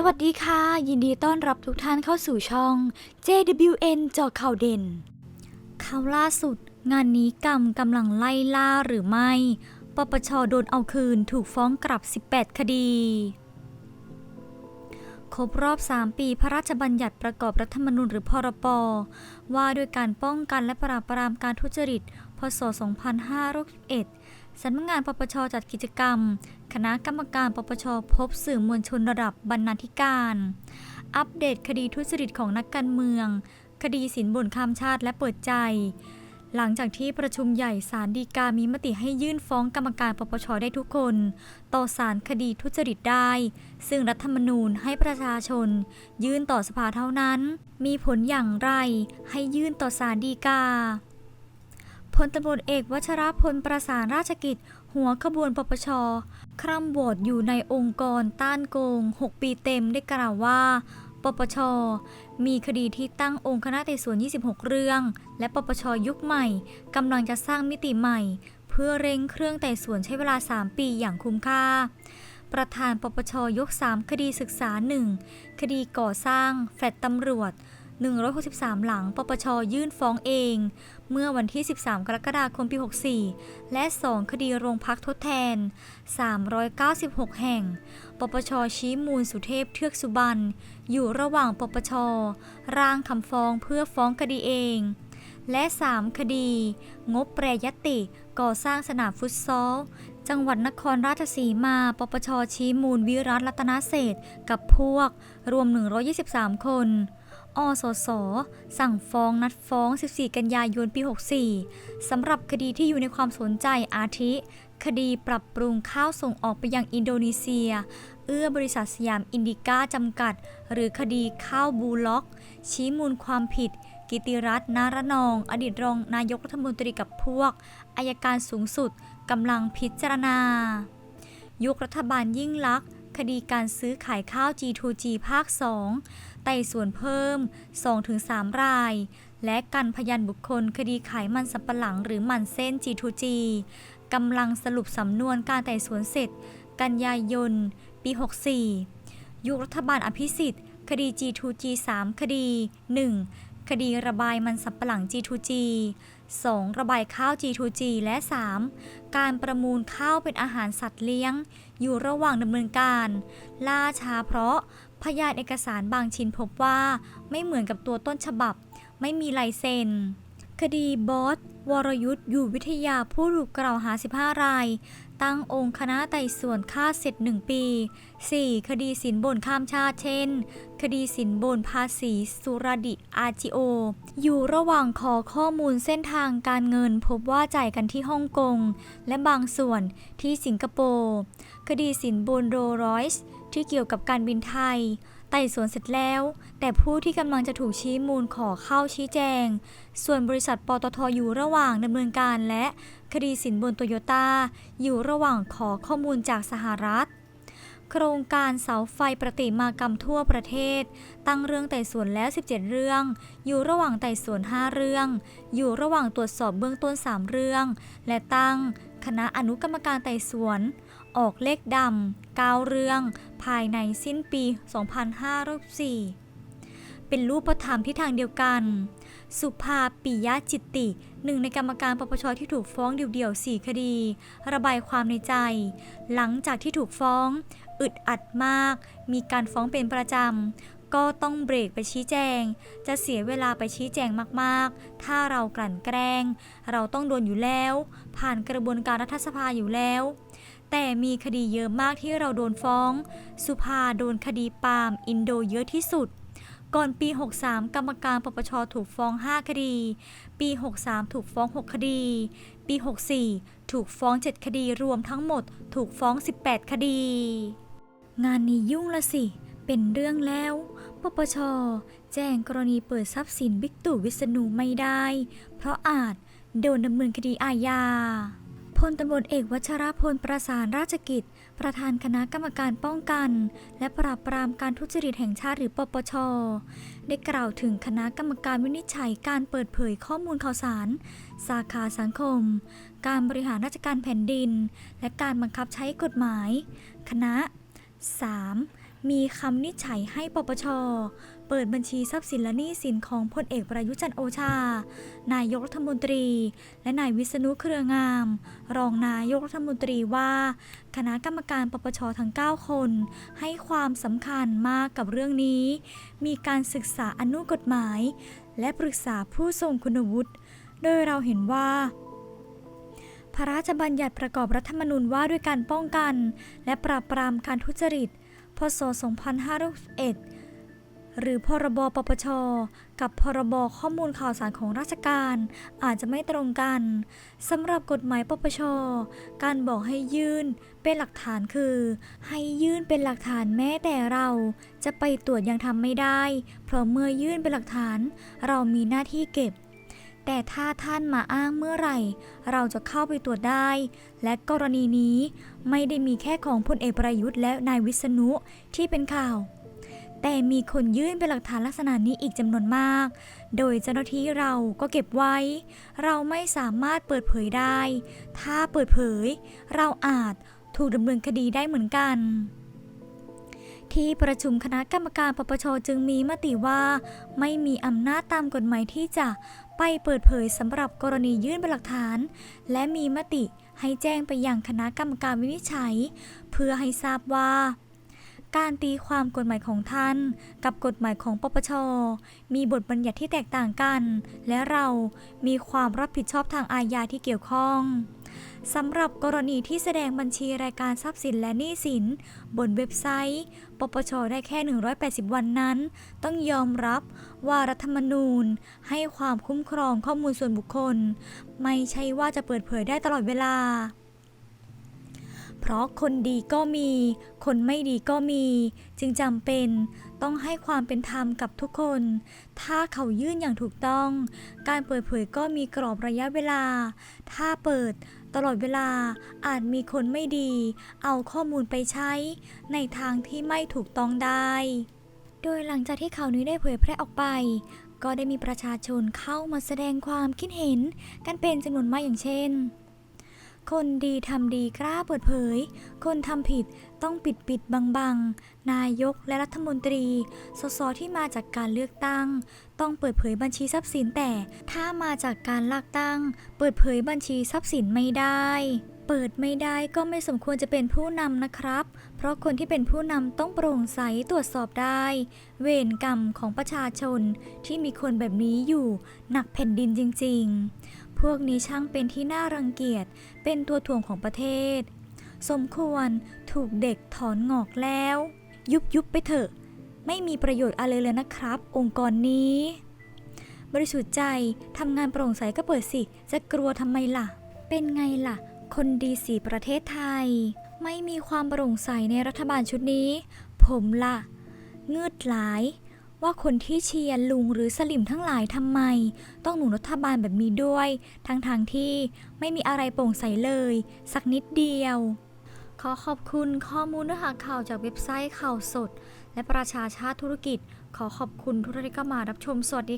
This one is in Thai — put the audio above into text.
สวัสดีค่ะ ยินดีต้อนรับทุกท่านเข้าสู่ช่อง JWN จาะข่าวเด่นข่าวล่าสุด งานนี้กรรมกำลังไล่ล่าหรือไม่ ปปชโดนเอาคืนถูกฟ้องกลับ 18 คดี ครบรอบ 3 ปีพระราชบัญญัติประกอบรัฐธรรมนูญหรือพรปว่าด้วยการป้องกันและปราบปรามการทุจริต พศ 2561 สำนักงานปปชจัดกิจกรรม คณะกรรมการปปชพบสื่อมวลชนระดับบรรณาธิการ อัปเดตคดีทุจริตของนักการเมือง คดีสินบนข้ามชาติและเปิดใจ หลังจากที่ประชุมใหญ่ศาลฎีกามีมติให้ยื่นฟ้องกรรมการปปชได้ทุกคน ต่อศาลคดีทุจริตได้ ซึ่งรัฐธรรมนูญให้ประชาชน ยื่นต่อสภาเท่านั้น มีผลอย่างไรให้ยื่นต่อศาลฎีกา พลตำรวจเอกวัชรพลประสานราชกิจ หัวขบวนปปช คร่ำโหวตอยู่ในองค์กรต้านโกง 6 ปีเต็มได้กล่าวว่า ปปช มีคดีที่ตั้งองค์คณะไต่สวน 26 เรื่อง และปปชยุคใหม่กำลังจะสร้างมิติใหม่ เพื่อเร่งเครื่องไต่สวนใช้เวลา 3 ปีอย่างคุ้มค่าประธานปปชยก 3 คดีศึกษา 1 คดีก่อสร้าง แฟลตตำรวจ 163 หลัง ปปช ยื่นฟ้องเอง เมื่อวันที่ 13 กรกฎาคมปี 64 และ 2 คดีโรงพักทดแทน 396 แห่ง ปปช ชี้มูลสุเทพเทือกสุบรรณ อยู่ระหว่างปปช ร่างคำฟ้องเพื่อฟ้องคดีเอง และ 3 คดี งบแปรยติก่อสร้างสนามฟุตซอลจังหวัดนครราชสีมา ปปชชี้มูลวิรัตรัตนเศษกับพวก รวม 123 คน อสส สั่งฟ้องนัดฟ้อง 14 กันยายนปี 64 สำหรับคดีที่อยู่ในความสนใจอาทิ คดีปรับปรุงข้าวส่งออกไปยังอินโดนีเซีย เอื้อบริษัทสยามอินดิก้าจำกัด หรือคดีข้าวบูล็อก ชี้มูลความผิด กิติรัตน์นารนอง อดีตรองนายกรัฐมนตรีกับพวก อายการสูงสุดกำลังพิจารณายุครัฐบาลยิ่งลักษณ์ คดีการซื้อขายข้าว G2G ภาค 2 ไต่สวนเพิ่ม 2-3 ราย และกันพยานบุคคลคดีขายมันสำปะหลังหรือมันเส้น G2G กำลังสรุปสำนวนการไต่สวนเสร็จ กันยายน ปี 64 ยุครัฐบาลอภิสิทธิ์ คดี G2G 3 คดี 1. คดีระบายมันสำปะหลัง G2G 2. ระบายข้าว G2G และ 3. การประมูลข้าวเป็นอาหารสัตว์เลี้ยง อยู่ระหว่างดำเนินการ ล่าช้าเพราะพยานเอกสารบางชิ้นพบว่าไม่เหมือนกับตัวต้นฉบับ ไม่มีลายเซ็น คดีบอส วรยุทธ์อยู่วิทยาผู้ถูกกล่าวหา 15 ราย ตั้งองค์คณะไต่สวนค่าเสร็จ 1 ปี 4. คดีสินบนข้ามชาติเช่น คดีสินบนภาษีสุรดิอาจิโออยู่ระหว่างขอข้อมูลเส้นทางการเงินพบว่าจ่ายกันที่ฮ่องกง และบางส่วนที่สิงคโปร์ คดีสินบนโรลรอยส์ที่เกี่ยวกับการบินไทย ไต่สวนเสร็จแล้ว แต่ผู้ที่กำลังจะถูกชี้มูลขอเข้าชี้แจง ส่วนบริษัทปตทอยู่ระหว่างดำเนินการและคดีสินบนโตโยต้าอยู่ระหว่างขอข้อมูลจากสหรัฐ โครงการเสาไฟประติมากรรมทั่วประเทศ ตั้งเรื่องไต่สวนแล้ว 17 เรื่อง อยู่ระหว่างไต่สวน 5 เรื่อง อยู่ระหว่างตรวจสอบเบื้องต้น 3 เรื่อง และตั้งคณะอนุกรรมการไต่สวน ออกเลขดำ9เรื่อง ภายในสิ้นปี 2564 เป็นรูปธรรมที่ทางเดียวกัน สุภาปิยะจิตติ หนึ่งในกรรมการปปชที่ถูกฟ้องเดี่ยวๆ 4 คดี ระบายความในใจ หลังจากที่ถูกฟ้อง อึดอัดมาก มีการฟ้องเป็นประจำ ก็ต้องเบรกไปชี้แจง จะเสียเวลาไปชี้แจงมากๆ ถ้าเรากลั่นแกล้ง เราต้องโดนอยู่แล้ว ผ่านกระบวนการรัฐสภาอยู่แล้วแต่มีคดีเยอะมากที่เราโดนฟ้อง สุภาโดนคดีปาล์มอินโดเยอะที่สุด ก่อนปี 63 กรรมการปปชถูกฟ้อง 5 คดี ปี 63 ถูกฟ้อง 6 คดี ปี 64 ถูกฟ้อง 7 คดีรวมทั้งหมด ถูกฟ้อง 18 คดี งานนี้ยุ่งละสิ เป็นเรื่องแล้ว ปปช แจ้งกรณีเปิดทรัพย์สินบิ๊กตู่วิษณุไม่ได้ เพราะอาจโดนดำเนินคดีอาญา พลตำรวจเอกวัชรพลประสานราชกิจ ประธานคณะกรรมการป้องกัน และปราบปรามการทุจริตแห่งชาติหรือปปช ได้กล่าวถึงคณะกรรมการวินิจฉัยการเปิดเผยข้อมูลข่าวสาร สาขาสังคม การบริหารราชการแผ่นดิน และการบังคับใช้กฎหมาย คณะ 3. มีคำนิจฉัยให้ปปช เปิดบัญชีทรัพย์สินและหนี้สินของพลเอกประยุจันโอชา นายกรัฐมนตรี และนายวิษณุเครืองาม รองนายกรัฐมนตรีว่า คณะกรรมการปปชทั้ง 9 คน ให้ความสำคัญมากกับเรื่องนี้ มีการศึกษาอนุกฎหมาย และปรึกษาผู้ทรงคุณวุฒิ โดยเราเห็นว่าพระราชบัญญัติประกอบรัฐธรรมนูญว่าด้วยการป้องกัน และปราบปรามการทุจริต พศ 2561 หรือพรบปปช กับพรบข้อมูลข่าวสารของราชการ อาจจะไม่ตรงกันสำหรับกฎหมายปปช การบอกให้ยื่นเป็นหลักฐานคือ ให้ยื่นเป็นหลักฐานแม้แต่เราจะไปตรวจยังทำไม่ได้ เพราะเมื่อยื่นเป็นหลักฐาน เรามีหน้าที่เก็บ แต่ถ้าท่านมาอ้างเมื่อไหร่ เราจะเข้าไปตรวจได้ และกรณีนี้ไม่ได้มีแค่ของพลเอกประยุทธ์และนายวิษณุที่เป็นข่าว แต่มีคนยื่นเป็นหลักฐานลักษณะนี้อีกจำนวนมาก โดยเจ้าหน้าที่เราก็เก็บไว้ เราไม่สามารถเปิดเผยได้ ถ้าเปิดเผย เราอาจถูกดำเนินคดีได้เหมือนกันที่ประชุมคณะกรรมการปปชจึงมีมติว่า ไม่มีอำนาจตามกฎหมายที่จะ ไปเปิดเผยสำหรับกรณียื่นเป็นหลักฐาน และมีมติให้แจ้งไปยังคณะกรรมการวินิจฉัย เพื่อให้ทราบว่า การตีความกฎหมายของท่าน กับกฎหมายของปปช มีบทบัญญัติที่แตกต่างกัน และเรามีความรับผิดชอบทางอาญาที่เกี่ยวข้อง สำหรับกรณีที่แสดงบัญชีรายการทรัพย์สินและหนี้สิน บนเว็บไซต์ ปปชได้แค่ 180 วันนั้น ต้องยอมรับว่ารัฐธรรมนูญให้ความคุ้มครองข้อมูลส่วนบุคคล ไม่ใช่ว่าจะเปิดเผยได้ตลอดเวลา เพราะคนดีก็มี คนไม่ดีก็มี จึงจำเป็นต้องให้ความเป็นธรรมกับทุกคน ถ้าเขายื่นอย่างถูกต้อง การเปิดเผยก็มีกรอบระยะเวลา ถ้าเปิด ตลอดเวลาอาจมีคนไม่ดี เอาข้อมูลไปใช้ ในทางที่ไม่ถูกต้องได้ โดยหลังจากที่ข่าวนี้ได้เผยแพร่ออกไป ก็ได้มีประชาชนเข้ามาแสดงความคิดเห็นกันเป็นจำนวนมากอย่างเช่น คนดีทำดีกล้าเปิดเผย คนทำผิดต้องปิดปิดบังบังนายกและรัฐมนตรี สสที่มาจากการเลือกตั้ง ต้องเปิดเผยบัญชีทรัพย์สินแต่ ถ้ามาจากการลือกตั้ง เปิดเผยบัญชีทรัพย์สินไม่ได้เปิดไม่ได้ก็ไม่สมควรจะเป็นผู้นำนะครับ เพราะคนที่เป็นผู้นำต้องโปร่งใสตรวจสอบได้ เวรกรรมของประชาชนที่มีคนแบบนี้อยู่หนักแผ่นดินจริง ๆ พวกนี้ช่างเป็นที่น่ารังเกียจ เป็นตัวถ่วงของประเทศ สมควรถูกเด็กถอนงอกแล้ว ยุบยุบไปเถอะ ไม่มีประโยชน์อะไรเลยนะครับ องค์กรนี้ บริสุทธิ์ใจทำงานโปร่งใสก็เปิดสิ จะกลัวทำไมล่ะ เป็นไงล่ะ คนดีสีประเทศไทย ไม่มีความโปร่งใสในรัฐบาลชุดนี้ ผมล่ะ เงืดหลาย ว่าคนที่เชียร์ลุงหรือสลิมทั้งหลายทำไม ต้องหนุนรัฐบาลแบบนี้ด้วย ทั้งทางที่ไม่มีอะไรโปร่งใสเลย สักนิดเดียว ขอขอบคุณข้อมูลเนื้อหาข่าวจากเว็บไซต์ข่าวสด และประชาชาติธุรกิจ ขอขอบคุณทุกท่านที่เข้ามารับชมสวัสดี